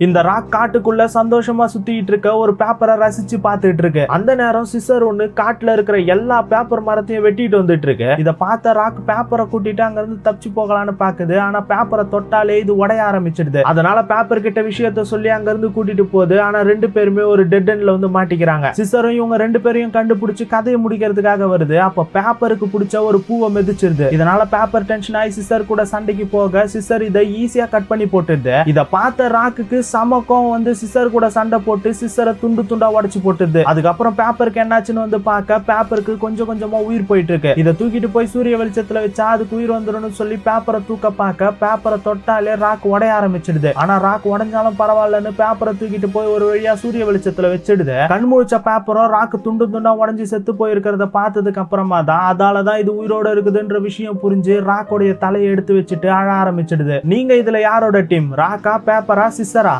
இந்த ராக் காட்டுக்குள்ள சந்தோஷமா சுத்திட்டு இருக்க ஒரு பேப்பரை ரசிச்சு பார்த்துட்டு இருக்கு. அந்த நேரம் சிசர் ஒண்ணு காட்டுல இருக்கிற எல்லா பேப்பர் மரத்தையும் வெட்டிட்டு வந்துட்டு இருக்கு. இத பார்த்த ராக் பேப்பரை கூட்டிட்டு அங்க இருந்து தப்பிச்சு போகலான்னு பாக்குது ஆனா பேப்பரை தொட்டாலே இது உடைய ஆரம்பிச்சிடுது. அதனால பேப்பர் கிட்ட விஷயத்த சொல்லி அங்க இருந்து கூட்டிட்டு போகுது. ஆனா ரெண்டு பேருமே ஒரு டெட் எண்ட்ல வந்து மாட்டிக்கிறாங்க. சிசரும் இவங்க ரெண்டு பேரையும் கண்டுபிடிச்சு கதையை முடிக்கிறதுக்காக வருது. அப்ப பேப்பருக்கு பிடிச்ச ஒரு பூவை மிதிச்சிருது. இதனால பேப்பர் டென்ஷன் ஆகி சிசர் கூட சண்டைக்கு போக சிசர் இதை ஈஸியா கட் பண்ணி போட்டுருது. இத பார்த்த ராக்குக்கு சமக்கம் வந்து சிஸ்டர் கூட சண்டை போட்டு சிஸ்டரை துண்டு துண்டா உடைச்சு போட்டுருது அதுக்கப்புறம் பேப்பருக்கு என்னாச்சுன்னு வந்து பார்க்க பேப்பருக்கு கொஞ்சம் கொஞ்சமா உயிர் போயிட்டு இருக்கு இதை தூக்கிட்டு போய் சூரிய வெளிச்சத்துல வச்சா அதுக்கு உயிர் வந்துடும் சொல்லி பேப்பரை தூக்க பார்க்க பேப்பரை தொட்டாலே ராக் உடைய ஆரம்பிச்சிடுது. ஆனா ராக் உடஞ்சாலும் பரவாயில்லன்னு பேப்பரை தூக்கிட்டு போய் ஒரு வழியா சூரிய வெளிச்சத்துல வச்சிடுது. கண் முழிச்ச பேப்பரும் ராக்கு துண்டு துண்டா உடஞ்சி செத்து போயிருக்கிறத பார்த்ததுக்கு அப்புறமா தான் அதால தான் இது உயிரோட இருக்குதுன்ற விஷயம் புரிஞ்சு ராக்கோடைய தலையை எடுத்து வச்சுட்டு அழ ஆரம்பிச்சிடுது. நீங்க இதுல யாரோட டீம்? ராக்கா பேப்பரா சிஸ்டரா